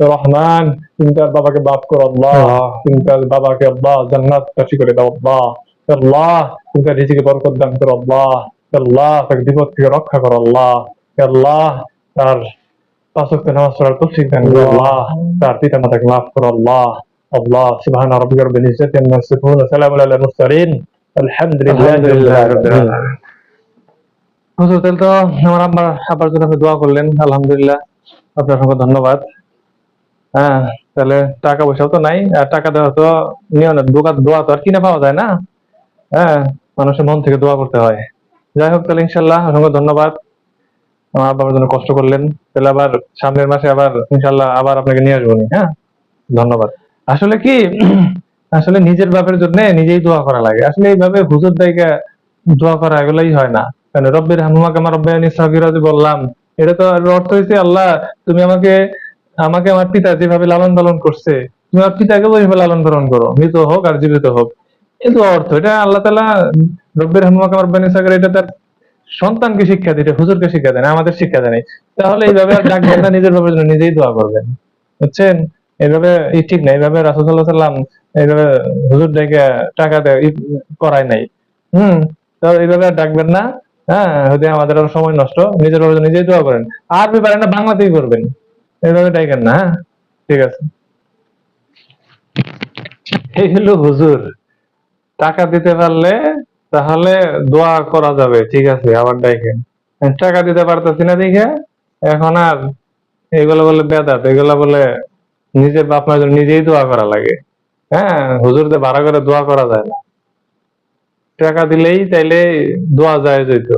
রহমান তুমি তার বাবাকে মাফ করো আল্লাহ। আল্লাহ। তুমি তার বাবাকে আল্লাহ জান্নাত রাশি করে দাও আল্লাহ। আল্লাহ তুমি তার রিজিকে বরকত দান করো আল্লাহ। আল্লাহ তাকে বিপদ থেকে রক্ষা করো আল্লাহ। আল্লাহ তার পাঁচ নামাজ পড়ার তৌফিক দান করো আল্লাহ। তার পিতা মাতাকে মাফ করো আল্লাহ। আল্লাহ সুবহান রাব্বিকা রাব্বিল ইজ্জাতি আম্মা ইয়াসিফুন ওয়া সালামুন আলাল মুরসালিন। আলহামদুলিল্লাহি রাব্বিল আলামিন। হুজুর তাহলে তো আমার আব্বার আব্বার জন্য দোয়া করলেন আলহামদুলিল্লাহ। আপনার সঙ্গে ধন্যবাদ। হ্যাঁ তাহলে টাকা পয়সাও তো নাই, আর টাকা দেওয়া তো নিয়ম না দোয়া তো আর কিনে পাওয়া যায় না। হ্যাঁ মানুষের মন থেকে দোয়া করতে হয়। যাই হোক তাহলে ইনশাল্লাহ, অসংখ্য ধন্যবাদ। আমার আব্বার জন্য কষ্ট করলেন, তাহলে আবার সামনের মাসে আবার ইনশাল্লাহ আবার আপনাকে নিয়ে আসব হ্যাঁ? ধন্যবাদ। আসলে কি, আসলে নিজের বাপের জন্য নিজেই দোয়া করা লাগে। আসলে এইভাবে হুজুর দায়িকা দোয়া করা এগুলোই হয় না। কারণ রব্বের হানুমাকে আমার যে বললাম, এটা তো অর্থ হয়েছে আল্লাহ তুমি আমাকে আমাকে আমার পিতা যেভাবে লালন পালন করছে, তুমি আমার পিতাকে ওইভাবে লালন পালন করো, মৃত হোক আর জীবিত হোক। কিন্তু অর্থ, এটা আল্লাহ তালা রব্বের হানুমাকে আমার রব্বায়ানি সাগিরা, এটা তার সন্তানকে শিক্ষা দিতে হুজুরকে শিক্ষা দেয় আমাদের শিক্ষা দেয় তাহলে এইভাবে আর ডাকবেন না, নিজের জন্য নিজেই দোয়া করবেন। বুঝছেন? এইভাবে ই ঠিক না এইভাবে রাসুল্লাহ সাল্লাম এইভাবে হুজুর ডেকে টাকা দেয় করায় নাই। হম তো এইভাবে আর ডাকবেন না হ্যাঁ আমাদের আরও সময় নষ্ট, নিজের জন্য নিজেই দোয়া করেন। আরবি পারেন না, বাংলাতেই করবেন। এইভাবে ডাকেন না হ্যাঁ ঠিক আছে। এই হলো হুজুর, টাকা দিতে পারলে তাহলে দোয়া করা যাবে, ঠিক আছে, আবার ডাইকেন টাকা দিতে পারতেছি না দেখে, এখন আর এগুলো বলে বেদাত, এগুলো বলে নিজের বাপ জন্য নিজেই দোয়া করা লাগে। হ্যাঁ হুজুরদের ভাড়া করে দোয়া করা যায় না। টাকা দিলেই তাইলে দোয়া যায় যেত